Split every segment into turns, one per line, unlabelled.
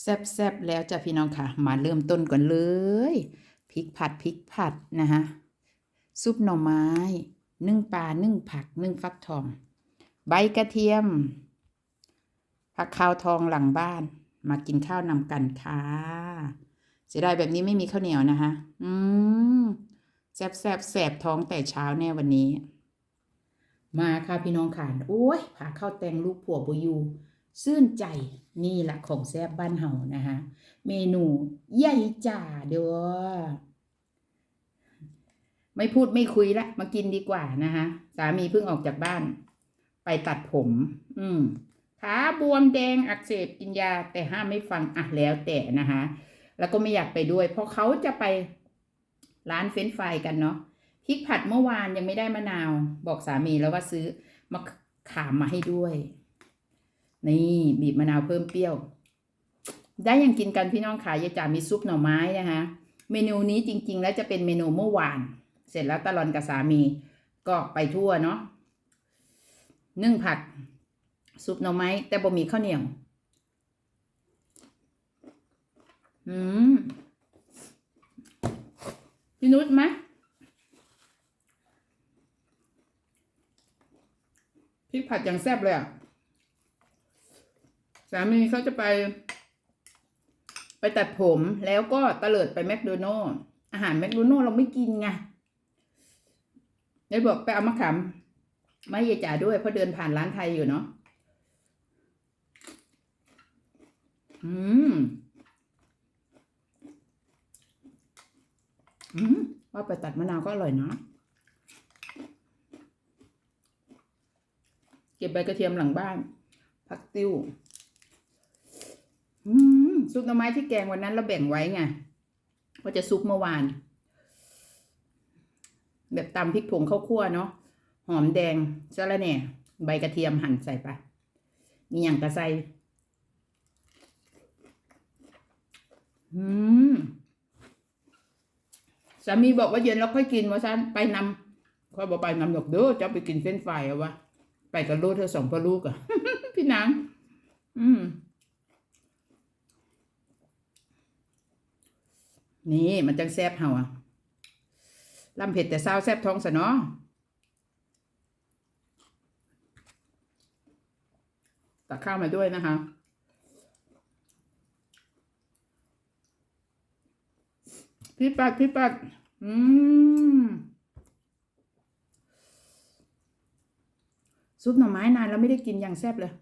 แซบๆแล้วจ้ะพี่น้องค่ะ มาเริ่มต้นก่อนเลยพริกผัดพริกผัดนะฮะซุปหน่อไม้ นึ่งปลานึ่งผักนึ่งฟักทอง ใบกระเทียม ผักขาวทองหลังบ้าน มากินข้าวนำกันค่ะเสียดายแบบนี้ไม่มีข้าวเหนียวนะคะอืมแซบแซบแสบท้องแต่เช้าแน่วันนี้ มาค่ะพี่น้องค่ะโอ้ยผ่าข้าวแตงลูกผัวบอยู ซื่นใจนี่แหละของแซ่บบ้านเฮานะคะเมนูใหญ่จ่าเด้อไม่พูดไม่คุยละมากินดีกว่านะคะสามีเพิ่งออกจากบ้าน ไปตัดผม อืมขาบวมแดงอักเสบกินยา แต่ห้ามไม่ฟังอะแล้วแต่นะคะแล้วก็ไม่อยากไปด้วย เพราะเขาจะไปร้านเฟรนช์ฟรายกันเนาะพริกผัดเมื่อวานยังไม่ได้มะนาว บอกสามีแล้วว่าซื้อมะขามมาให้ด้วย นี่บีบมะนาวเพิ่มเปรี้ยว ได้ยังกินกันพี่น้องขายยายจ่ามีซุปหน่อไม้นะคะเมนูนี้จริง ๆ แล้วจะเป็นเมนูเมื่อวาน เสร็จแล้วตะลอนกับสามีก็ไปทั่วเนาะนึ่งผักซุปหน่อไม้ แต่บ่มีข้าวเหนียวอืมพี่นุชไหมพริกผัดอย่างแซ่บเลยอะ สามีเขาจะไป ไปตัดผมแล้วก็ตะเลิดไปแมคโดนัลล์อาหารแมคโดนัลล์เราไม่กินไงเลยบอกไปเอามะขามไม่ยายจ่าด้วยเพราะเดินผ่านร้านไทยอยู่เนาะอืม อืม ว่าไปตัดมะนาวก็อร่อยเนาะเก็บใบกระเทียมหลังบ้านผักติ้ว ซุปหน่อไม้ที่แกงวันนั้นเราแบ่งไว้ไงว่าจะซุปเมื่อวาน แบบตำพริกผงข้าวคั่วเนาะหอมแดงสะระแหน่ ใบกระเทียมหั่นใส่ไปมีอย่างกระใสอืมสามีบอกว่าเย็นแล้วค่อยกินว่าฉันไปนำค่อยบอกไปนำดอกเด้อจะไปกินเส้นไฟเอาวะไปกับลูกเธอสองพ่อลูกอะพี่นางอืม นี่มันจังแซบเฮาอะลำเผ็ดแต่เศร้าแซบท้องสะเนาะตักข้าวมาด้วยนะคะพี่ปัดพี่ปัดอืมซุปหน่อไม้นานแล้วไม่ได้กินอย่างแซ่บเลย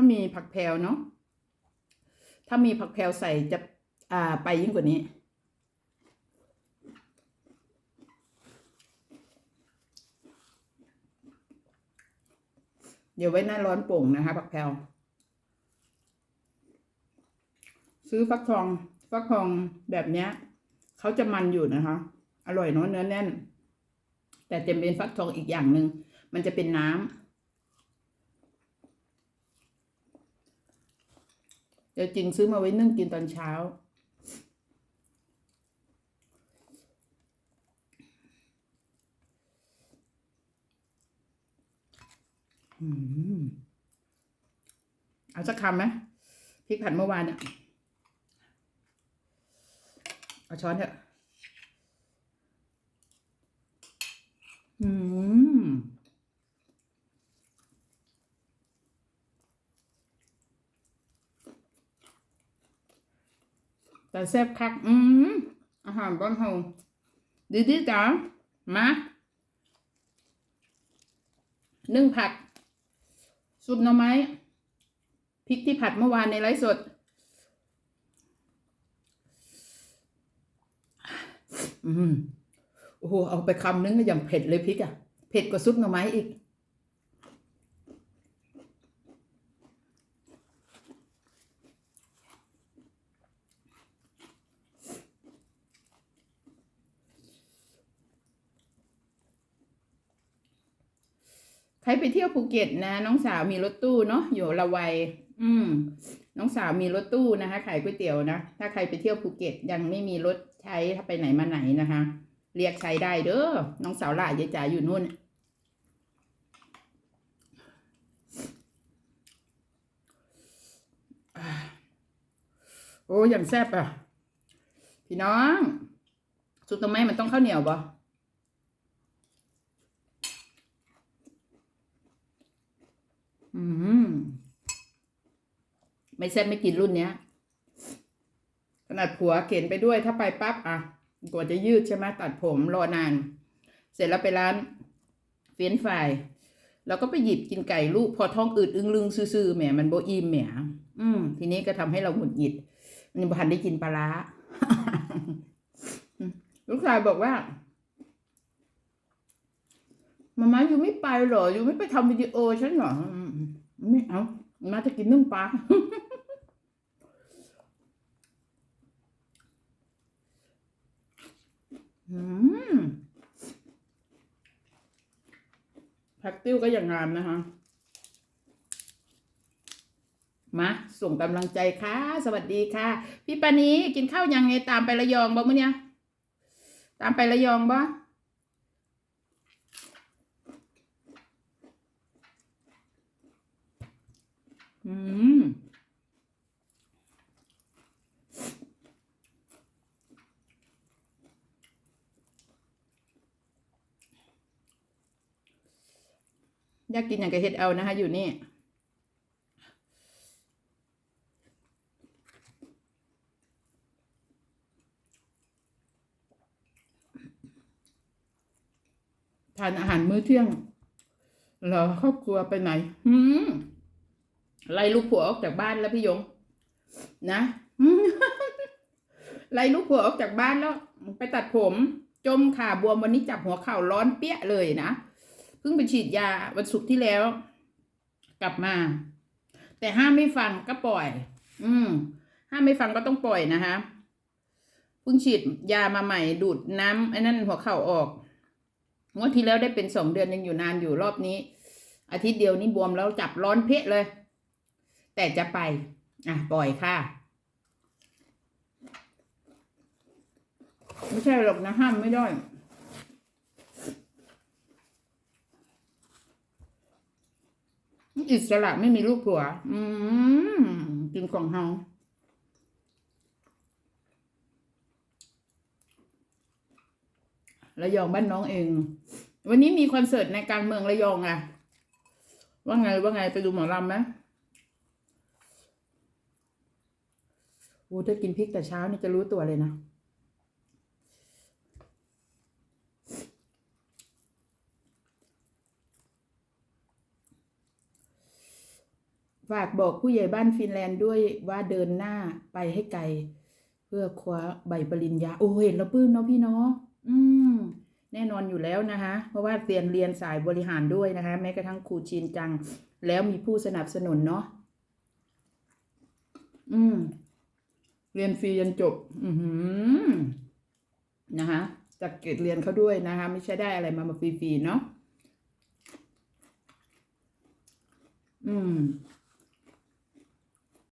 ามีผักแพรวเนาะถ้ามีผักแพรวใส่จะอ่าไปยิ่งกว่านี้ เดี๋ยวไว้หน้าร้อนโป่งนะคะผักแพรวซื้อฟักทองฟักทองแบบเนี้ยเขาจะมันอยู่นะคะ อร่อยเนาะเนื้อแน่น แต่จะเป็นฟักทองอีกอย่างหนึ่งมันจะเป็นน้ำ เดี๋ยวจริงซื้อมาไว้นึ่งกินตอนเช้า อืม เอาสักคำไหมพริกผัดเมื่อวานเนี่ยเอาช้อนเถอะ อืม แต่แซ่บคัก อืมอาหารบ้านเฮาดีดีจ้ามานึ่งผักซุปหน่อไม้พริกที่ผัดเมื่อวานในไลฟ์สด อืมโอ้โหเอาไปคำนึงก็ย่างเผ็ดเลยพริกอะ่ะ เผ็ดกว่าซุปหน่อไม้อีก รไปเที่ยวภูเก็ตนะ น้องสาวมีรถตู้เนาะอยู่ละไวอืม น้องสาวมีรถตู้นะคะ ขายก๋วยเตี๋ยวนะ ถ้าใครไปเที่ยวภูเก็ตยังไม่มีรถใช้ถ้าไปไหนมาไหนนะคะ เรียกใช้ได้เด้อ น้องสาวหล่ายายจ๋าอยู่นู่น โอ้อย่างแซ่บอะ พี่น้อง สุดตรงไหมมันต้องข้าวเหนียวบ่ อืมไม่แซ่บไม่กินรุ่นเนี้ย ขนาดผัวเข็นไปด้วยถ้าไปปั๊บอะกว่าจะยืดใช่ไหมตัดผมรอนาน เสร็จแล้วไปร้านเฟรนช์ฟรายแล้วก็ไปหยิบกินไก่ลูกพอท้องอืดอึ้งลึงซื่อๆแหมมันโบอิ่มแหมอืม ทีนี้ก็ทำให้เราหงุดหงิดมันพันได้กินปลาร้าลูกชายบอกว่า มาม่าอยู่ไม่ไปเหรออยู่ไม่ไปทำวิดีโอฉันเหรอไม่เอามาจะกินนึ่งปลาอืมผักติ้วก็อย่างงามนะคะ มา ส่งกำลังใจค่ะ สวัสดีค่ะ พี่ปานีกินข้าวยังไงตามไประยองบ่มื้อเนี่ย ตามไประยองบ่ อืมอยากกินอย่างกับเฮ็ดเอานะคะ อยู่นี่ทานอาหารมื้อเที่ยงเหรอครอบครัวไปไหนหืม ไล่ลูกผัวออกจากบ้านแล้วพี่ยง นะไล่ลูกผัวออกจากบ้านแล้ว ไปตัดผม จมขาบวมวันนี้จับหัวเข่าร้อนเปี้ยเลยนะเพิ่งไปฉีดยาวันศุกร์ที่แล้ว กลับมา แต่ห้ามไม่ฟังก็ปล่อย อืมห้ามไม่ฟังก็ต้องปล่อยนะคะเพิ่งฉีดยามาใหม่ดูดน้ำไอ้นั่นหัวเข่าออกงวดที่แล้วได้เป็นสองเดือนยังอยู่นานอยู่รอบนี้ อาทิตย์เดียวนี่บวมแล้วจับร้อนเพะเลย แต่จะไป อะ ปล่อยค่ะ ไม่ใช่หรอกนะห้ามไม่ได้อิสระไม่มีลูกผัว อืมกินของเฮาระยองบ้านน้องเอง วันนี้มีคอนเสิร์ตในกางเมืองระยองอะว่าไงว่าไงไปดูหมอลำไหม อ้ถ้ากินพริกแต่เช้านี่จะรู้ตัวเลยนะ ฝากบอกผู้ใหญ่บ้านฟินแลนด์ด้วยว่าเดินหน้าไปให้ไกล เพื่อคว้าใบปริญญา โอ้เห็นแล้วปื้มเนาะพี่เนาะอืม แน่นอนอยู่แล้วนะคะ เพราะว่าเรียนเรียนสายบริหารด้วยนะคะ แม้กระทั่งครูจีนจัง แล้วมีผู้สนับสนุนเนาะอืม เรียนฟรีจนจบ อือหือนะคะจากเกรดเรียนเขาด้วยนะคะ ไม่ใช่ได้อะไรมามาฟรีๆเนาะอืม